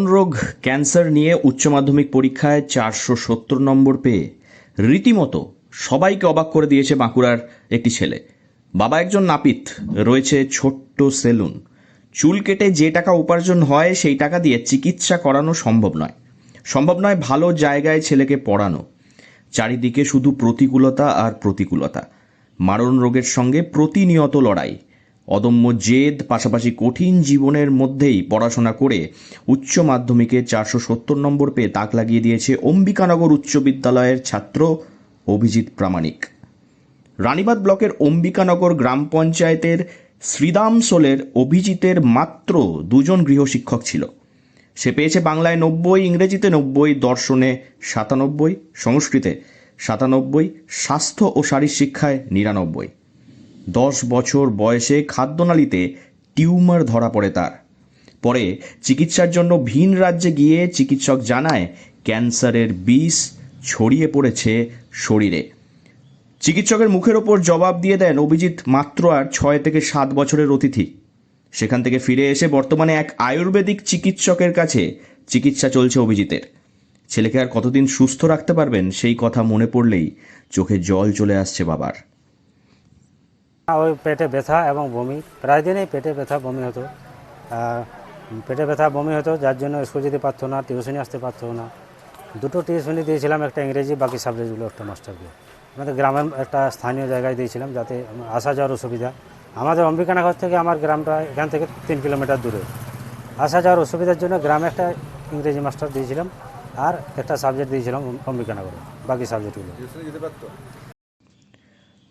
রোগ ক্যান্সার নিয়ে উচ্চ মাধ্যমিক পরীক্ষায় চারশো সত্তর নম্বর পেয়ে রীতিমতো সবাইকে অবাক করে দিয়েছে বাঁকুড়ার একটি ছেলে। বাবা একজন নাপিত, রয়েছে ছোট্ট সেলুন। চুল কেটে যে টাকা উপার্জন হয়, সেই টাকা দিয়ে চিকিৎসা করানো সম্ভব নয়। সম্ভব নয় ভালো জায়গায় ছেলেকে পড়ানো। চারিদিকে শুধু প্রতিকূলতা আর প্রতিকূলতা। মারণ রোগের সঙ্গে প্রতিনিয়ত লড়াই। অদম্য জেদ, পাশাপাশি কঠিন জীবনের মধ্যেই পড়াশোনা করে উচ্চ মাধ্যমিকে চারশো সত্তর নম্বর পেয়ে তাক লাগিয়ে দিয়েছে অম্বিকানগর উচ্চ বিদ্যালয়ের ছাত্র অভিজিৎ প্রামাণিক। রানীবাদ ব্লকের অম্বিকানগর গ্রাম পঞ্চায়েতের শ্রীদামসোলের অভিজিতের মাত্র দুজন গৃহশিক্ষক ছিল। সে পেয়েছে বাংলায় নব্বই, ইংরেজিতে নব্বই, দর্শনে সাতানব্বই, সংস্কৃতে সাতানব্বই, স্বাস্থ্য ও শারীর শিক্ষায় নিরানব্বই। দশ বছর বয়সে খাদ্যনালীতে টিউমার ধরা পড়ে তার। পরে চিকিৎসার জন্য ভিন রাজ্যে গিয়ে চিকিৎসক জানায়, ক্যান্সারের বিষ ছড়িয়ে পড়েছে শরীরে। চিকিৎসকের মুখের ওপর জবাব দিয়ে দেন অভিজিৎ মাত্র আর ছয় থেকে সাত বছরের অতিথি। সেখান থেকে ফিরে এসে বর্তমানে এক আয়ুর্বেদিক চিকিৎসকের কাছে চিকিৎসা চলছে অভিজিতের। ছেলেকে আর কতদিন সুস্থ রাখতে পারবেন সেই কথা মনে পড়লেই চোখে জল চলে আসছে বাবার। ওই পেটে ব্যথা এবং বমি। প্রায় দিনই পেটে ব্যথা, বমি হতো। পেটে ব্যথা, বমি হতো, যার জন্য স্কুল যেতে পারতো না, টিউশনি আসতে পারতো না। দুটো টিউশনি দিয়েছিলাম, একটা ইংরেজি, বাকি সাবজেক্টগুলো একটা মাস্টারকে আমাদের গ্রামের একটা স্থানীয় জায়গায় দিয়েছিলাম, যাতে আসা যাওয়ার অসুবিধা। আমাদের অম্বিকানগর থেকে আমার গ্রামটা এখান থেকে তিন কিলোমিটার দূরে। আসা যাওয়ার অসুবিধার জন্য গ্রামে একটা ইংরেজি মাস্টার দিয়েছিলাম, আর একটা সাবজেক্ট দিয়েছিলাম অম্বিকানগরে বাকি সাবজেক্টগুলো।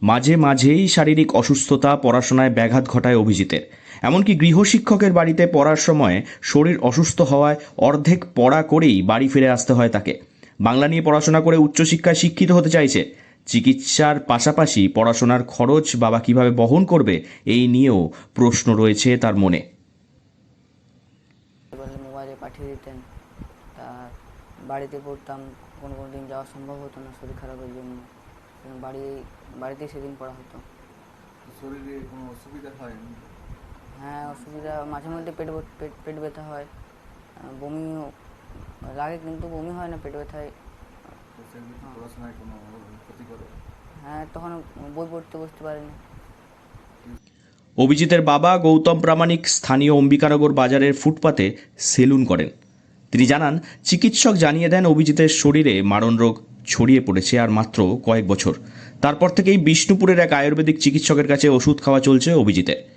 মাঝে মাঝেই শারীরিক অসুস্থতা, পড়াশোনায় ব্যাঘাত ঘটায় অভিজিতের। এমনকি গৃহশিক্ষকের বাড়িতে পড়ার সময় শরীর অসুস্থ হওয়ায় অর্ধেক পড়া করেই বাড়ি ফিরে আসতে হয় তাকে। বাংলা নিয়ে পড়াশোনা করে উচ্চশিক্ষায় শিক্ষিত হতে চাইছে। চিকিৎসার পাশাপাশি পড়াশোনার খরচ বাবা কীভাবে বহন করবে, এই নিয়েও প্রশ্ন রয়েছে তার মনে। মোবাইলে পাঠিয়ে দিতেন। তা বাড়িতে পড়তাম, কোনো কোনো দিন যাওয়া সম্ভব হতো না, শরীর খারাপের জন্য বাড়ি বাড়িতেই সেদিন পড়া হতো। শরীরে কোনো অসুবিধা হয় হ্যাঁ অসুবিধা মাঝে মধ্যে পেট পেট পেট ব্যথা হয়। বমিও লাগে কিন্তু বমি হয় না পেট ব্যথায়। তো সেগুলো কি পড়াশোনায় কোনো ক্ষতি করে? হ্যাঁ তখন বই পড়তে বসতে পারিনি। অভিজিতের বাবা গৌতম প্রামাণিক স্থানীয় অম্বিকানগর বাজারের ফুটপাতে সেলুন করেন। তিনি জানান চিকিৎসক জানিয়ে দেন অভিজিতের শরীরে মারণ রোগ ছড়িয়ে পড়েছে আর মাত্র কয়েক বছর। তারপর থেকেই বিষ্ণুপুরের এক আয়ুর্বেদিক চিকিৎসকের কাছে ওষুধ খাওয়া চলছে অভিজিতের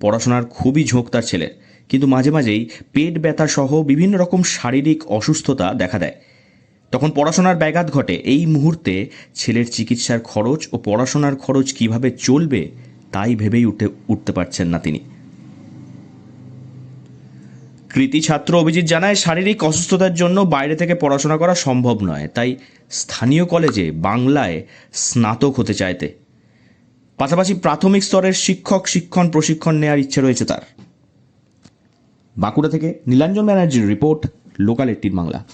পড়াশোনার খুবই ঝোঁক তার ছেলের। কিন্তু মাঝে মাঝেই পেট ব্যথা সহ বিভিন্ন রকম শারীরিক অসুস্থতা দেখা দেয়। তখন পড়াশোনার ব্যাঘাত ঘটে। এই মুহূর্তে ছেলের চিকিৎসার খরচ ও পড়াশোনার খরচ কীভাবে চলবে, তাই ভেবেই উঠে, উঠতে পারছেন না তিনি। কৃতি ছাত্র অভিজিৎ জানায়, শারীরিক অসুস্থতার জন্য বাইরে থেকে পড়াশোনা করা সম্ভব নয়, তাই স্থানীয় কলেজে বাংলায় স্নাতক হতে চাইতে। পাশাপাশি প্রাথমিক স্তরের শিক্ষক শিক্ষণ প্রশিক্ষণ নেওয়ার ইচ্ছে রয়েছে তার। বাঁকুড়া থেকে নীলাঞ্জন ব্যানার্জির রিপোর্ট, লোকাল এইটিন বাংলা।